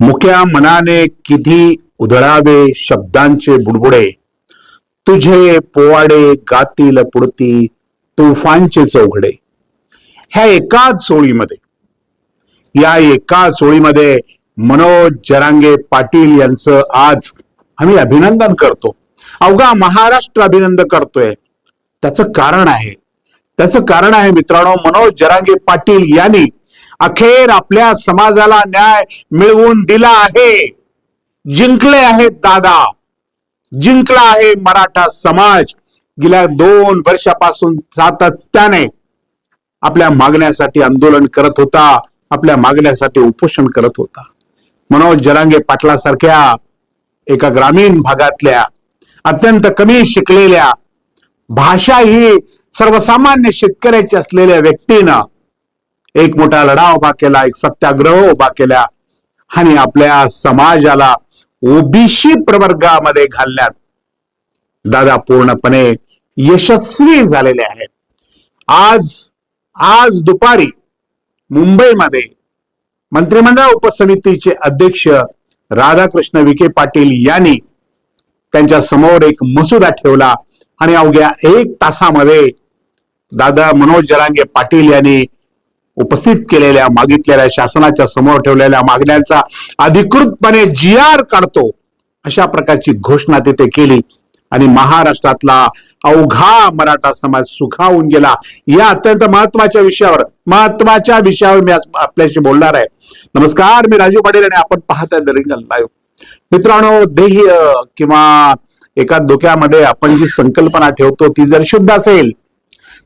मुक्या मनाने किती उधळावे शब्दांचे बुडबुडे. तुझे पोवाडे गातील पुडती तुफानचे चौघडे. ह्या एकाच चोळीमध्ये या एकाच चोळीमध्ये मनोज जरांगे पाटील यांचं आज आम्ही अभिनंदन करतो. अवघा महाराष्ट्र अभिनंदन करतोय. त्याचं कारण आहे. त्याचं कारण आहे मित्रांनो मनोज जरांगे पाटील यांनी अखेर आपल्या समाजाला न्याय मिळवून दिला आहे. जिंकले आहेत दादा. जिंकला आहे मराठा समाज. गेल्या दोन वर्षापासून सातत्याने आपल्या मागण्यासाठी आंदोलन करत होता. आपल्या मागण्यासाठी उपोषण करत होता. मनोज जरांगे पाटलासारख्या एका ग्रामीण भागातल्या अत्यंत कमी शिकलेल्या भाषा ही सर्वसामान्य शेतकऱ्याची असलेल्या व्यक्तीनं एक मोठा लढा उभा केला एक सत्याग्रह उभा केला. आणि आपल्या समाजाला ओबीसी प्रवर्गामध्ये घालण्यात दादा पूर्णपणे यशस्वी झालेले आहेत. आज आज दुपारी मुंबईमध्ये मंत्रिमंडळ उपसमितीचे अध्यक्ष राधाकृष्ण विखे पाटील यांनी त्यांच्यासमोर एक मसुदा ठेवला. आणि अवघ्या एक तासामध्ये दादा मनोज जरांगे पाटील यांनी उपस्थित केलेल्या मागितलेल्या शासनाच्या समोर ठेवलेल्या मागण्यांचा अधिकृतपणे जी आर काढतो अशा प्रकारची घोषणा तिथे केली. आणि महाराष्ट्रातला अवघा मराठा समाज सुखावून गेला. या अत्यंत महत्त्वाच्या विषयावर महत्त्वाच्या विषयावर मी आज आपल्याशी बोलणार आहे. नमस्कार मी राजीव पाटील आणि आपण पाहत आहे रिंगल लाईव्ह. मित्रांनो ध्येय किंवा एका डोक्यामध्ये आपण जी संकल्पना ठेवतो ती जर शुद्ध असेल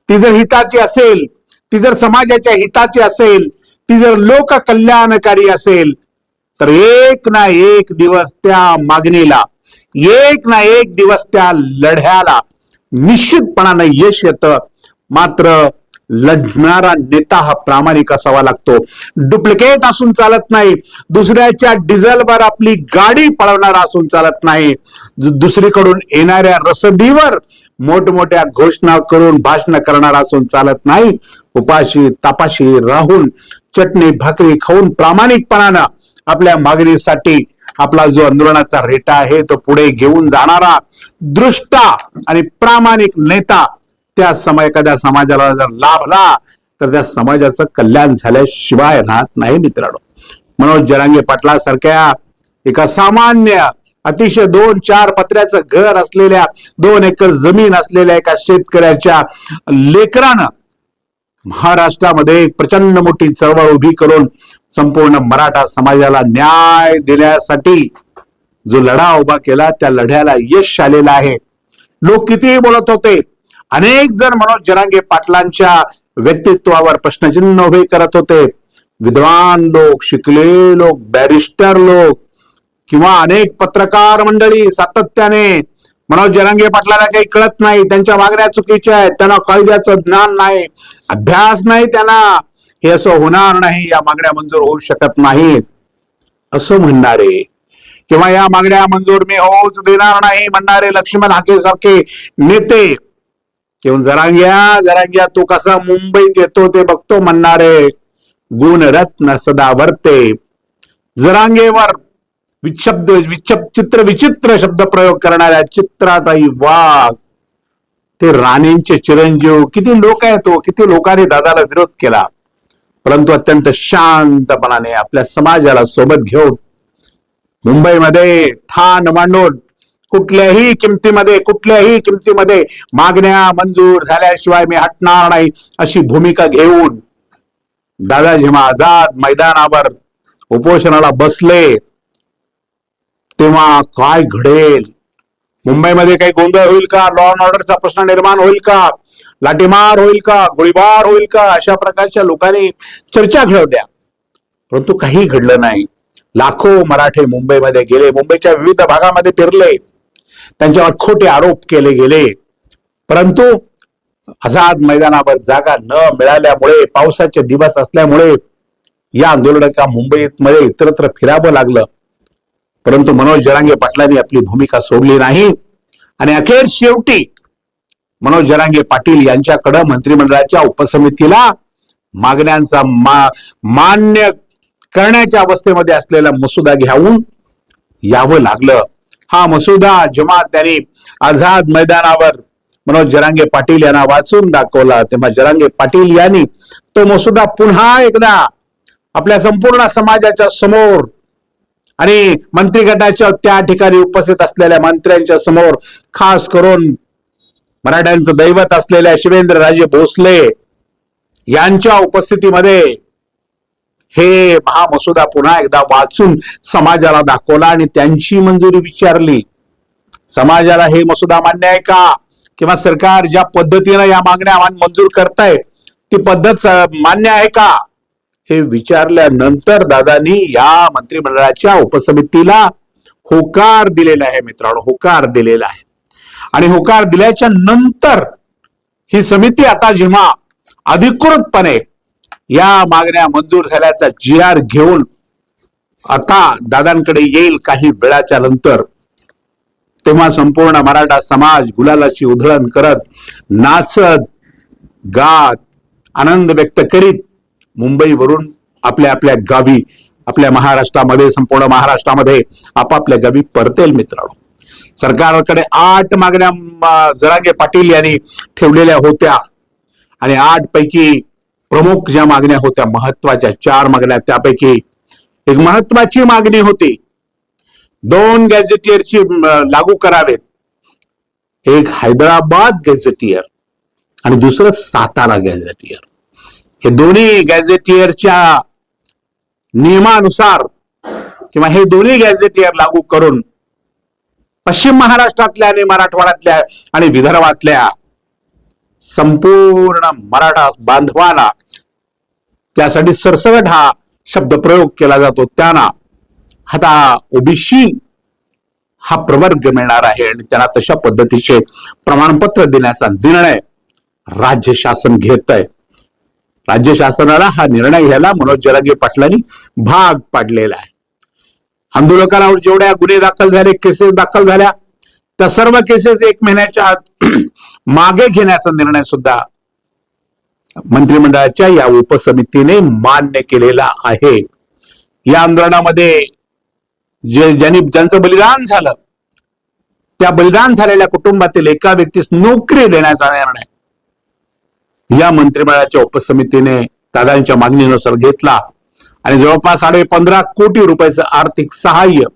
ती जर हिताची असेल ती जर समाजाच्या हिताची असेल ती जर लोक कल्याणकारी असेल तर एक ना एक दिवस त्या मागणीला एक ना एक दिवस त्या लढ्याला निश्चितपणानं यश येतं. मात्र लढणारा नेता हा प्रामाणिक असावा लागतो. डुप्लिकेट असून चालत नाही. दुसऱ्याच्या डिझेलवर आपली गाडी पळवणारा असून चालत नाही. दुसरीकडून येणाऱ्या रसदीवर मोठमोठ्या घोषणा करून भाषण करणारा असून चालत नाही. उपाशी तापाशी राहून चटणी भाकरी खाऊन प्रामाणिकपणानं आपल्या मागणीसाठी आपला जो आंदोलनाचा रेटा आहे तो पुढे घेऊन जाणारा दृष्टा आणि प्रामाणिक नेता त्या समय एखाद्या समाजाला जर लाभला तर त्या समाजाचं कल्याण झाल्याशिवाय राहत नाही मित्रांनो. मनोज जरांगे पाटलासारख्या एका सामान्य अतिशय दोन चार पत्र्याचं घर असलेल्या दोन एकर जमीन असलेल्या एका शेतकऱ्याच्या लेकरानं महाराष्ट्रामध्ये एक प्रचंड मोठी चळवळ उभी करून संपूर्ण मराठा समाजाला न्याय देण्यासाठी जो लढा उभा केला त्या लढ्याला यश आलेलं आहे. लोक कितीही बोलत होते अनेक जण मनोज जरांगे पाटलांच्या व्यक्तित्वावर प्रश्नचिन्ह उभे करत होते. विद्वान लोक शिकले लोक बॅरिस्टर लोक किंवा अनेक पत्रकार मंडळी सातत्याने मनोज जरांगे पाटलाला काही कळत नाही. त्यांच्या मागण्या चुकीच्या आहेत. त्यांना कायद्याचं ज्ञान नाही. अभ्यास नाही त्यांना. हे असं होणार नाही. या मागण्या मंजूर होऊ शकत नाहीत. असं म्हणणारे. किंवा या मागण्या मंजूर मी होऊच देणार नाही म्हणणारे लक्ष्मण हाके सारखे नेते किंवा जरांग्या जरांग्या तो कसा मुंबईत येतो ते बघतो म्हणणारे गुणरत्न सदा जरांगेवर विच्छब्द विच्छब चित्र विचित्र शब्द प्रयोग करणाऱ्या चित्राताई वाघ. ते राणेंचे चिरंजीव किती लोक आहेत तो किती लोकांनी दादाला विरोध केला. परंतु अत्यंत शांतपणाने आपल्या समाजाला सोबत घेऊन मुंबईमध्ये ठाण मांडून कुठल्याही किमतीमध्ये कुठल्याही किमतीमध्ये मागण्या मंजूर झाल्याशिवाय मी हटणार नाही अशी भूमिका घेऊन दादाजी आझाद मैदानावर उपोषणाला बसले तेव्हा काय घडेल? मुंबईमध्ये काही गोंधळ होईल का? लॉ अँड ऑर्डरचा प्रश्न निर्माण होईल का? लाठीमार होईल का? गोळीबार होईल का? अशा प्रकारच्या लोकांनी चर्चा घडवल्या. परंतु काही घडलं नाही. लाखो मराठे मुंबईमध्ये गेले मुंबईच्या विविध भागामध्ये फिरले. त्यांच्यावर खोटे आरोप केले गेले. परंतु आझाद मैदानावर जागा न मिळाल्यामुळे पावसाचे दिवस असल्यामुळे या आंदोलनाला मुंबईत मध्ये इतरत्र फिरावं लागलं. परंतु मनोज जरांगे पाटलांनी आपली भूमिका सोडली नाही. आणि अखेर शेवटी मनोज जरांगे पाटील यांच्याकडं मंत्रिमंडळाच्या उपसमितीला मागण्यांचा मा, मान्य करण्याच्या अवस्थेमध्ये असलेला मसुदा घेऊन यावं लागलं. हा मसुदा जेव्हा त्यांनी आझाद मैदानावर मनोज जरांगे पाटील यांना वाचून दाखवला. तेव्हा जरांगे पाटील यांनी तो मसुदा पुन्हा एकदा आपल्या संपूर्ण समाजाच्या समोर आणि मंत्री गटाच्या त्या ठिकाणी उपस्थित असलेल्या मंत्र्यांच्या समोर खास करून मराठ्यांचं दैवत असलेल्या शिवेंद्रराजे भोसले यांच्या उपस्थितीमध्ये हे महामसुदा पुन्हा एकदा वाचून समाजाला दाखवला आणि त्यांची मंजुरी विचारली. समाजाला हे मसुदा मान्य आहे का? किंवा सरकार ज्या पद्धतीनं या मागण्या मंजूर करताय ती पद्धत मान्य आहे का? हे विचारल्यानंतर दादानी या मंत्रिमंडळाच्या उपसमितीला होकार दिलेला आहे मित्रांनो होकार दिलेला आहे. आणि होकार दिल्याच्या नंतर ही समिती आता जेव्हा अधिकृतपणे या मागण्या मंजूर झाल्याचा जी आर घेऊन आता दादांकडे येईल काही वेळाच्या नंतर. तेव्हा संपूर्ण मराठा समाज गुलालाची उधळण करत नाचत गात आनंद व्यक्त करीत मुंबईवरून आपल्या आपल्या गावी आपल्या महाराष्ट्रामध्ये संपूर्ण महाराष्ट्रामध्ये आपापल्या गावी परतेल मित्रांनो. सरकारकडे आठ मागण्या जरांगे पाटील यांनी ठेवलेल्या होत्या. आणि आठ पैकी प्रमुख ज्या मागण्या होत्या महत्त्वाच्या चार मागण्या त्यापैकी एक महत्वाची मागणी होती. दोन गॅझेटियरची लागू करावेत. एक हैदराबाद गॅझेटियर आणि दुसरं सातारा गॅझेटियर. हे दोन्ही गॅझेटियरच्या नियमानुसार किंवा हे दोन्ही गॅझेटियर लागू करून पश्चिम महाराष्ट्रातल्या आणि मराठवाड्यातल्या आणि विदर्भातल्या संपूर्ण मराठा बांधवाला त्यासाठी सरसगट हा शब्द प्रयोग केला जातो. त्यांना आता ओबीसी हा प्रवर्ग मिळणार आहे आणि त्यांना तशा पद्धतीचे प्रमाणपत्र देण्याचा निर्णय राज्य शासन घेत आहे राज्य शासनाला हा निर्णय घ्यायला मनोज जरांगे पाटलांनी भाग पाडलेला आहे. आंदोलकांवर जेवढ्या गुन्हे दाखल झाले केसेस दाखल झाल्या त्या सर्व केसेस एक महिन्याच्या आत मागे घेण्याचा निर्णय सुद्धा मंत्रिमंडळाच्या या उपसमितीने मान्य केलेला आहे. या आंदोलनामध्ये जे ज्यांनी ज्यांचं बलिदान झालं त्या बलिदान झालेल्या कुटुंबातील एका व्यक्तीस नोकरी देण्याचा निर्णय या मंत्रिमंडळाच्या उपसमितीने दादांच्या मागणीनुसार घेतला. आणि जवळपास साडे पंधरा कोटी रुपयाचं आर्थिक सहाय्य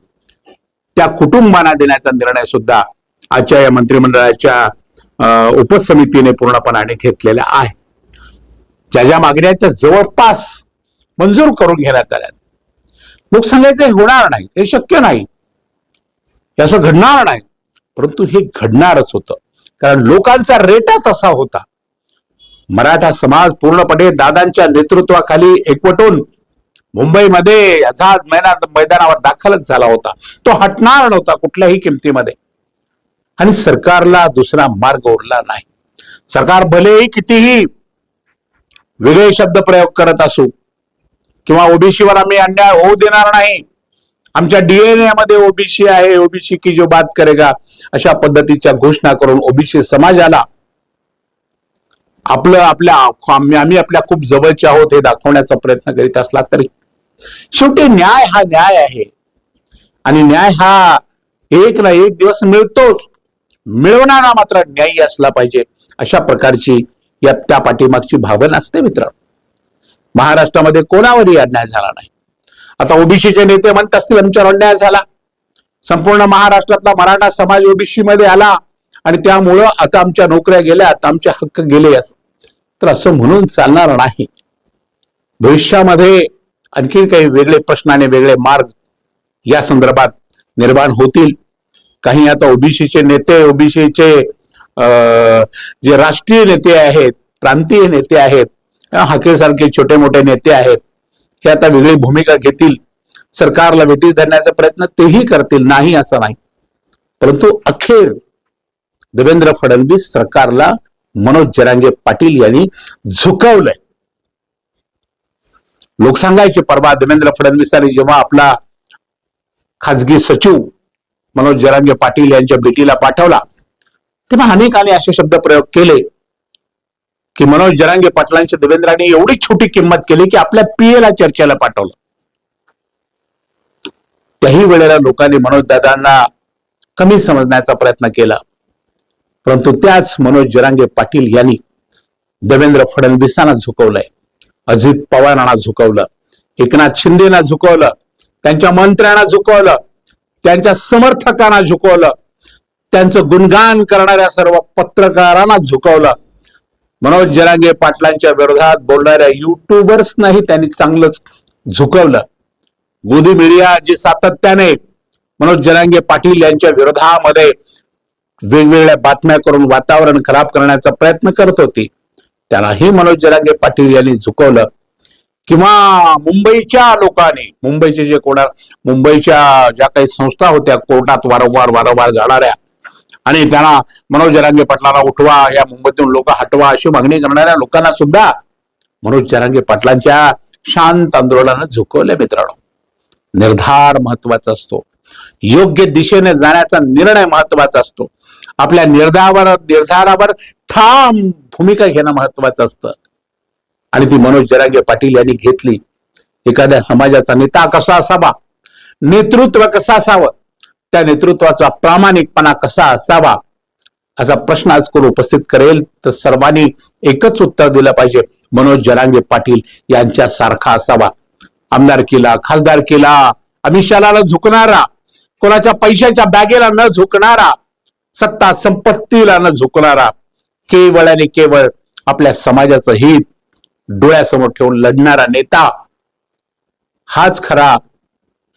त्या कुटुंबांना देण्याचा निर्णय सुद्धा आजच्या या मंत्रिमंडळाच्या उपसमितीने पूर्णपणाने घेतलेला आहे. ज्या ज्या मागण्या आहेत त्या जवळपास मंजूर करून घेण्यात आल्या लोक सांगायचं हे होणार नाही हे शक्य नाही. असं घडणार नाही. परंतु हे घडणारच होतं. कारण लोकांचा रेटाच असा होता. मराठा समाज पूर्णपणे दादांच्या नेतृत्वाखाली एकवटून मुंबईमध्ये आझाद मैदान मैदानावर दाखलच झाला होता. तो हटणार नव्हता कुठल्याही किमतीमध्ये. आणि सरकारला दुसरा मार्ग उरला नाही. सरकार भलेही कितीही वेगळे शब्द प्रयोग करत असू किंवा ओबीसीवर आम्ही अन्याय होऊ देणार नाही आमच्या डीएनए मध्ये ओबीसी आहे ओबीसी की जो बात करेगा अशा पद्धतीच्या घोषणा करून ओबीसी समाजाला आपलं आपल्या आम्ही आम्ही आपल्या खूप जवळचे आहोत हे दाखवण्याचा प्रयत्न करीत असला तरी. शेवटी न्याय हा न्याय आहे. आणि न्याय हा एक ना एक दिवस मिळतोच. मिळवणारा मात्र न्यायी असला पाहिजे अशा प्रकारची या त्या पाठीमागची भावना असते मित्र. महाराष्ट्रामध्ये कोणावरही अन्याय झाला नाही. आता ओबीसीचे नेते म्हणत असतील आमच्यावर अन्याय झाला. संपूर्ण महाराष्ट्रातला मराठा समाज ओबीसी मध्ये आला आणि त्यामुळं आता आमच्या नोकऱ्या गेल्या आता आमचे हक्क गेले असं. तर असं म्हणून चालणार नाही. भविष्यामध्ये आणखी काही वेगळे प्रश्न आणि वेगळे मार्ग या संदर्भात निर्माण होतील. काही आता ओबीसीचे नेते ओबीसीचे जे राष्ट्रीय नेते आहेत प्रांतीय नेते आहेत हाकेसारखे छोटे मोठे नेते आहेत हे आता वेगळी भूमिका घेतील. सरकारला वेटीस धरण्याचा प्रयत्न तेही करतील नाही असं नाही. परंतु अखेर देवेंद्र फडणवीस सरकारला मनोज जरांगे पाटील यांनी झुकवलंय. लोक सांगायचे परवा देवेंद्र फडणवीसांनी जेव्हा आपला खाजगी सचिव मनोज जरांगे पाटील यांच्या भेटीला पाठवला. तेव्हा अनेकांनी असे शब्द प्रयोग केले की मनोज जरांगे पाटलांच्या देवेंद्राने एवढी छोटी किंमत केली की आपल्या पीएला चर्चेला पाठवलं. त्याही वेळेला लोकांनी मनोज दादांना कमी समजण्याचा प्रयत्न केला. परंतु त्याच मनोज जरांगे पाटील यांनी देवेंद्र फडणवीसांना झुकवलंय. अजित पवारांना झुकवलं. एकनाथ शिंदेना झुकवलं. त्यांच्या मंत्र्यांना झुकवलं. त्यांच्या समर्थकांना झुकवलं. त्यांचं गुणगान करणाऱ्या सर्व पत्रकारांना झुकवलं. मनोज जरांगे पाटलांच्या विरोधात बोलणाऱ्या युट्यूबर्सनाही त्यांनी चांगलंच झुकवलं. गोदी मीडिया जी सातत्याने मनोज जरांगे पाटील यांच्या विरोधामध्ये वेगवेगळ्या बातम्या करून वातावरण खराब करण्याचा प्रयत्न करत होती. त्यालाही मनोज जरांगे पाटील यांनी झुकवलं. किंवा मुंबईच्या लोकांनी मुंबईचे जे कोणा मुंबईच्या ज्या काही संस्था होत्या कोर्टात वारंवार वारंवार जाणाऱ्या आणि त्यांना मनोज जरांगे पाटलांना उठवा या मुंबईतून लोक हटवा अशी मागणी करणाऱ्या लोकांना सुद्धा मनोज जरांगे पाटलांच्या शांत आंदोलनानं झुकवले मित्रांनो. निर्धार महत्त्वाचा असतो. योग्य दिशेने जाण्याचा निर्णय महत्त्वाचा असतो. आपल्या निर्धारावर निर्धारावर ठाम भूमिका घेणं महत्वाचं असतं. आणि ती मनोज जरांगे पाटील यांनी घेतली. एखाद्या समाजाचा नेता कसा असावा? नेतृत्व कसं असावं? त्या नेतृत्वाचा प्रामाणिकपणा कसा असावा? असा प्रश्न आज कोण उपस्थित करेल? तर सर्वांनी एकच उत्तर दिलं पाहिजे. मनोज जरांगे पाटील यांच्या सारखा असावा. आमदारकीला खासदार केला अमिषाला झुकणारा. कोणाच्या पैशाच्या बॅगेला न झुकणारा. सत्ता संपत्तीला न झुकणारा. केवळ आणि केवळ आपल्या समाजाचं हित डोळ्यासमोर ठेवून लढणारा नेता हाच खरा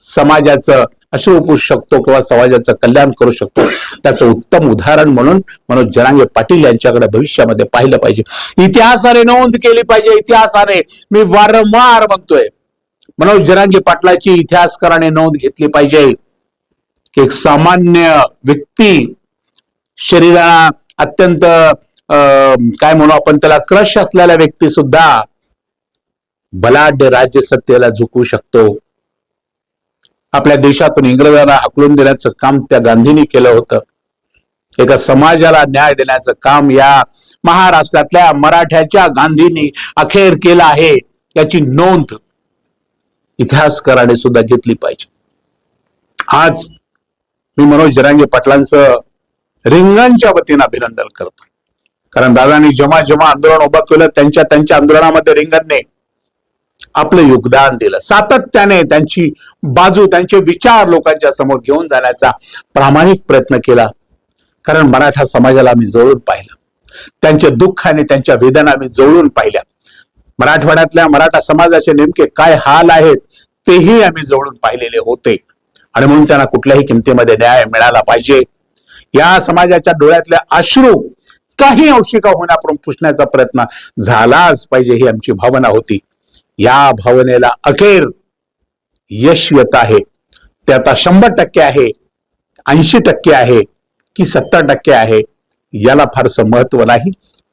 समाजाचं अश्रू उपू शकतो किंवा समाजाचं कल्याण करू शकतो. त्याचं उत्तम उदाहरण म्हणून मनोज जरांगे पाटील यांच्याकडे भविष्यामध्ये पाहिलं पाहिजे. इतिहासाने नोंद केली पाहिजे इतिहासाने. मी वारंवार म्हणतोय मनोज जरांगे पाटलाची इतिहासकाराने नोंद घेतली पाहिजे की एक सामान्य व्यक्ती शरीराला अत्यंत काय म्हणू आपण त्याला क्रश असलेला व्यक्ती सुद्धा बलाढ्य राज्य सत्तेला झुकू शकतो. आपल्या देशातून इंग्रजांना हकलून देण्याचं काम त्या गांधींनी केलं होतं. एका समाजाला न्याय देण्याचं काम या महाराष्ट्रातल्या मराठ्याच्या गांधींनी अखेर केलं आहे याची नोंद इतिहासकाराने सुद्धा घेतली पाहिजे. आज मी मनोज जरांगे पाटलांचं रिंगांच्या वतीनं अभिनंदन करतो. कारण दादांनी जेव्हा जेव्हा आंदोलन उभं केलं त्यांच्या त्यांच्या आंदोलनामध्ये रिंगणने आपलं योगदान दिलं. सातत्याने त्यांची बाजू त्यांचे विचार लोकांच्या समोर घेऊन जाण्याचा प्रामाणिक प्रयत्न केला. कारण मराठा समाजाला मी जवळून पाहिलं. त्यांचे दुःख आणि त्यांच्या वेदना मी जवळून पाहिल्या. मराठवाड्यातल्या मराठा समाजाचे नेमके काय हाल आहेत तेही आम्ही जवळून पाहिलेले होते. आणि म्हणून त्यांना कुठल्याही किमतीमध्ये न्याय मिळाला पाहिजे. या समाजाच्या डोळ्यातल्या अश्रू काही अंशी का होण्यापासून पुसण्याचा प्रयत्न झालाच पाहिजे ही आमची भावना होती. या भावनेला अखेर यश येत आहे. ते आता शंभर टक्के आहे ऐंशी टक्के आहे की सत्तर टक्के आहे याला फारसं महत्त्व नाही.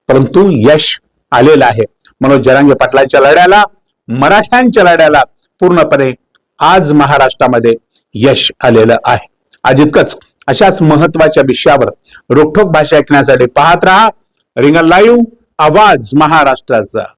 परंतु यश आलेलं आहे. मनोज जरांगे पाटलांच्या लढ्याला मराठ्यांच्या लढ्याला पूर्णपणे आज महाराष्ट्रामध्ये यश आलेलं आहे. आज इतकंच. अशाच महत्त्वाच्या विषयावर रोखोक भाषा ऐकण्यासाठी पाहत राहा. रिंग लाईव्ह आवाज महाराष्ट्राचा.